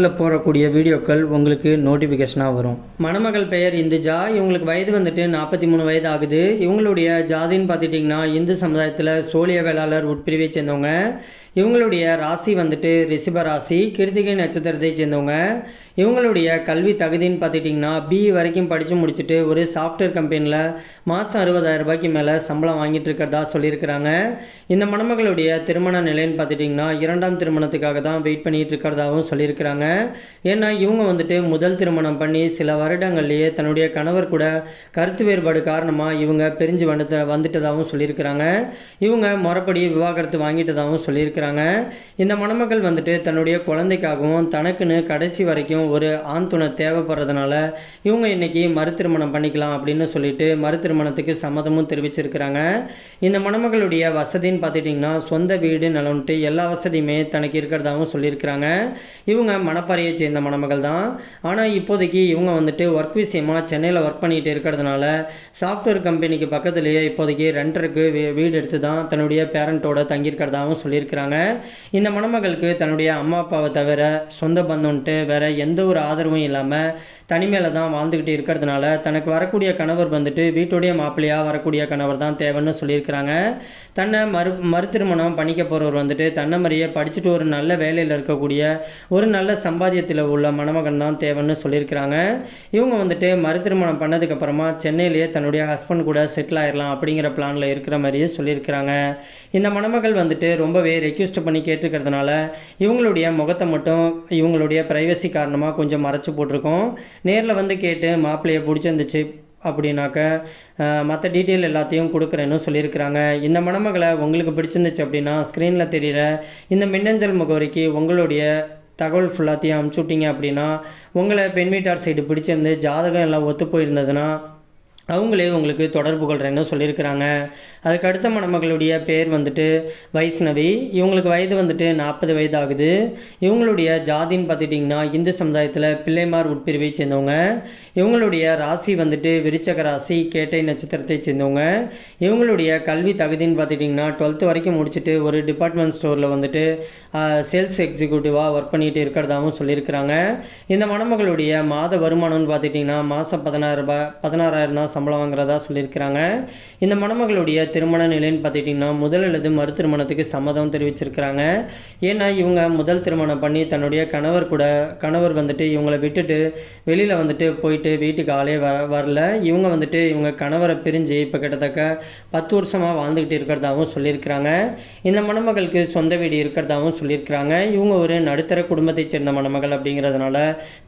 சேனலில் போடக்கூடிய வீடியோக்கள் உங்களுக்கு நோட்டிஃபிகேஷனாக வரும். மணமகள் பெயர் இந்துஜா. இவங்களுக்கு வயது வந்துட்டு நாற்பத்தி மூணு வயது ஆகுது. இவங்களுடைய ஜாதின்னு பார்த்துட்டிங்கன்னா இந்து சமுதாயத்தில் சோழிய வேளாளர் உட்பிரிவை சேர்ந்தவங்க. இவங்களுடைய ராசி வந்துட்டு ரிஷப ராசி கிருத்திகை நட்சத்திரத்தை சேர்ந்தவங்க. இவங்களுடைய கல்வி தகுதின்னு பார்த்துட்டிங்கன்னா பிஇ வரைக்கும் படித்து முடிச்சுட்டு ஒரு சாஃப்ட்வேர் கம்பெனியில் மாதம் அறுபதாயிரம் ரூபாய்க்கு மேலே சம்பளம் வாங்கிட்டு இருக்கிறதா சொல்லியிருக்கிறாங்க. இந்த மணமகளுடைய திருமண நிலைன்னு பார்த்துட்டிங்கன்னா இரண்டாம் திருமணத்துக்காக தான் வெயிட் பண்ணிகிட்டு இருக்கிறதாகவும் சொல்லியிருக்கிறாங்க. ஏன்னா இவங்க வந்துட்டு முதல் திருமணம் பண்ணி சில வருடங்கள்லேயே தன்னுடைய கணவர் கூட கருத்து வேறுபாடு காரணமாக இவங்க பிரிஞ்சு வந்துட்ட வந்துட்டதாகவும் சொல்லியிருக்கிறாங்க. இவங்க முறைப்படி விவாகரத்து வாங்கிட்டதாகவும் சொல்லியிருக்கிறாங்க. இந்த மணமகள் வந்துட்டு தன்னுடைய குழந்தைக்காகவும் தனக்குன்னு கடைசி வரைக்கும் ஒரு ஆண் துணை தேவைப்படுறதுனால இவங்க இன்னைக்கு மறு திருமணம் பண்ணிக்கலாம் அப்படின்னு சொல்லிட்டு மறு திருமணத்துக்கு சம்மதமும் தெரிவிச்சிருக்கிறாங்க. இந்த மணமகளுடைய வசதின்னு பார்த்துட்டிங்கன்னா சொந்த வீடு நலன்ட்டு எல்லா வசதியுமே தனக்கு இருக்கிறதாகவும் சொல்லியிருக்கிறாங்க. இவங்க மணப்பாறையை சேர்ந்த மணமகள் தான் ஆனால் இப்போதைக்கு இவங்க வந்துட்டு ஒர்க் விஷயமா சென்னையில் ஒர்க் பண்ணிகிட்டு இருக்கிறதுனால சாஃப்ட்வேர் கம்பெனிக்கு பக்கத்துலேயே இப்போதைக்கு ரெண்டருக்கு வீடு எடுத்து தான் தன்னுடைய பேரண்ட்டோட தங்கியிருக்கிறதாகவும் சொல்லியிருக்கிறாங்க. இந்த மணமகளுக்கு தன்னுடைய அம்மா அப்பாவை தவிர சொந்த பந்தம்ன்ட்டு வேற எந்த ஒரு ஆதரவும் இல்லாமல் தனிமையில் தான் வாழ்ந்துக்கிட்டு இருக்கிறதுனால தனக்கு வரக்கூடிய கணவர் வந்துட்டு வீட்டுடைய மாப்பிள்ளையாக வரக்கூடிய கணவர் தான் தேவைன்னு சொல்லியிருக்கிறாங்க. தன்னை மறு மறு திருமணம் பண்ணிக்க போகிறவர் வந்துட்டு தன்னை மாதிரியே படிச்சுட்டு ஒரு நல்ல வேலையில் இருக்கக்கூடிய ஒரு நல்ல சம்பாத்தியத்தில் உள்ள மணமகன் தான் தேவைன்னு சொல்லியிருக்கிறாங்க. இவங்க வந்துட்டு மறுதிருமணம் பண்ணதுக்கப்புறமா சென்னையிலேயே தன்னுடைய ஹஸ்பண்ட் கூட செட்டில் ஆயிடலாம் அப்படிங்கிற பிளானில் இருக்கிற மாதிரியே சொல்லியிருக்கிறாங்க. இந்த மணமகள் வந்துட்டு ரொம்பவே ரெக்யூஸ்ட் பண்ணி கேட்டிருக்கிறதுனால இவங்களுடைய முகத்தை மட்டும் இவங்களுடைய ப்ரைவசி காரணமாக கொஞ்சம் மறைச்சி போட்டிருக்கோம். நேரில் வந்து கேட்டு மாப்பிள்ளையை பிடிச்சிருந்துச்சு அப்படின்னாக்க மற்ற டீட்டெயில் எல்லாத்தையும் கொடுக்குறேன்னு சொல்லியிருக்கிறாங்க. இந்த மணமகளை உங்களுக்கு பிடிச்சிருந்துச்சு அப்படின்னா ஸ்க்ரீனில் தெரியல இந்த மின்னஞ்சல் முகவரிக்கு உங்களுடைய தகவல் ஃபுல்லாத்தையும் அமுச்சு விட்டீங்க அப்படின்னா உங்களை பெண் வீட்டார் சைடு பிடிச்சிருந்து ஜாதகம் எல்லாம் ஒத்து போயிருந்ததுன்னா அவங்களே உங்களுக்கு தொடர்பு கொள்கிறேன்னு சொல்லியிருக்கிறாங்க. அதுக்கு அடுத்த மணமகளுடைய பேர் வந்துட்டு வைஷ்ணவி. இவங்களுக்கு வயது வந்துட்டு நாற்பது வயது ஆகுது இவங்களுடைய ஜாதின்னு பார்த்துட்டிங்கன்னா இந்து சமுதாயத்தில் பிள்ளைமார் உட்பிரிவை சேர்ந்தவங்க. இவங்களுடைய ராசி வந்துட்டு விருச்சக ராசி கேட்டை நட்சத்திரத்தை சேர்ந்தவங்க. இவங்களுடைய கல்வி தகுதின்னு பார்த்துட்டிங்கன்னா டுவெல்த்து வரைக்கும் முடிச்சுட்டு ஒரு டிபார்ட்மெண்ட் ஸ்டோரில் வந்துட்டு சேல்ஸ் எக்ஸிக்யூட்டிவாக ஒர்க் பண்ணிட்டு இருக்கிறதாகவும் சொல்லியிருக்கிறாங்க. இந்த மணமகளுடைய மாத வருமானம்னு பார்த்துட்டிங்கன்னா மாதம் பதினாறு ரூபாய் பதினாறாயிரம் தான் சம்பளம் வாங்குறதா சொல்லியிருக்கிறாங்க. இந்த மணமகளுடைய திருமண நிலைன்னு பார்த்துட்டிங்கன்னா முதல் அல்லது மறு திருமணத்துக்கு சம்மதம் தெரிவிச்சிருக்கிறாங்க. ஏன்னா இவங்க முதல் திருமணம் பண்ணி தன்னுடைய கணவர் கூட கணவர் வந்துட்டு இவங்களை விட்டுட்டு வெளியில் வந்துட்டு போயிட்டு வீட்டுக்கு ஆளே வ வரல. இவங்க வந்துட்டு இவங்க கணவரை பிரிஞ்சு இப்போ கிட்டத்தட்ட பத்து வருஷமாக வாழ்ந்துக்கிட்டு இருக்கிறதாகவும் சொல்லியிருக்கிறாங்க. இந்த மணமகளுக்கு சொந்த வீடு இருக்கிறதாகவும் சொல்லியிருக்கிறாங்க. இவங்க ஒரு நடுத்தர குடும்பத்தைச் சேர்ந்த மணமகள் அப்படிங்கிறதுனால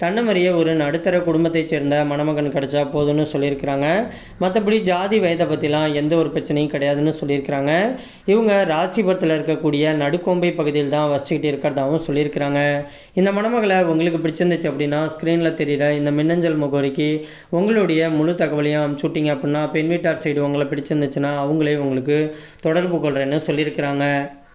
தன்னை மாதிரியே ஒரு நடுத்தர குடும்பத்தைச் சேர்ந்த மணமகன் கிடைச்சா போதும்னு சொல்லியிருக்கிறாங்க. மற்றபடி ஜாதி வயதை பற்றிலாம் எந்த ஒரு பிரச்சனையும் கிடையாதுன்னு சொல்லியிருக்கிறாங்க. இவங்க ராசிபுரத்தில் இருக்கக்கூடிய நடுக்கோம்பை பகுதியில் தான் வசிச்சுக்கிட்டு இருக்கிறதாகவும் சொல்லியிருக்கிறாங்க. இந்த மணமகளை உங்களுக்கு பிடிச்சிருந்துச்சு அப்படின்னா ஸ்க்ரீனில் தெரிகிற இந்த மின்னஞ்சல் முகவரிக்கு உங்களுடைய முழு தகவலையும் அனுப்பிச்சுட்டிங்க அப்படின்னா பெண் வீட்டார் சைடு உங்களை பிடிச்சிருந்துச்சுன்னா அவங்களே உங்களுக்கு தொடர்பு கொள்கிறேன்னு சொல்லியிருக்கிறாங்க.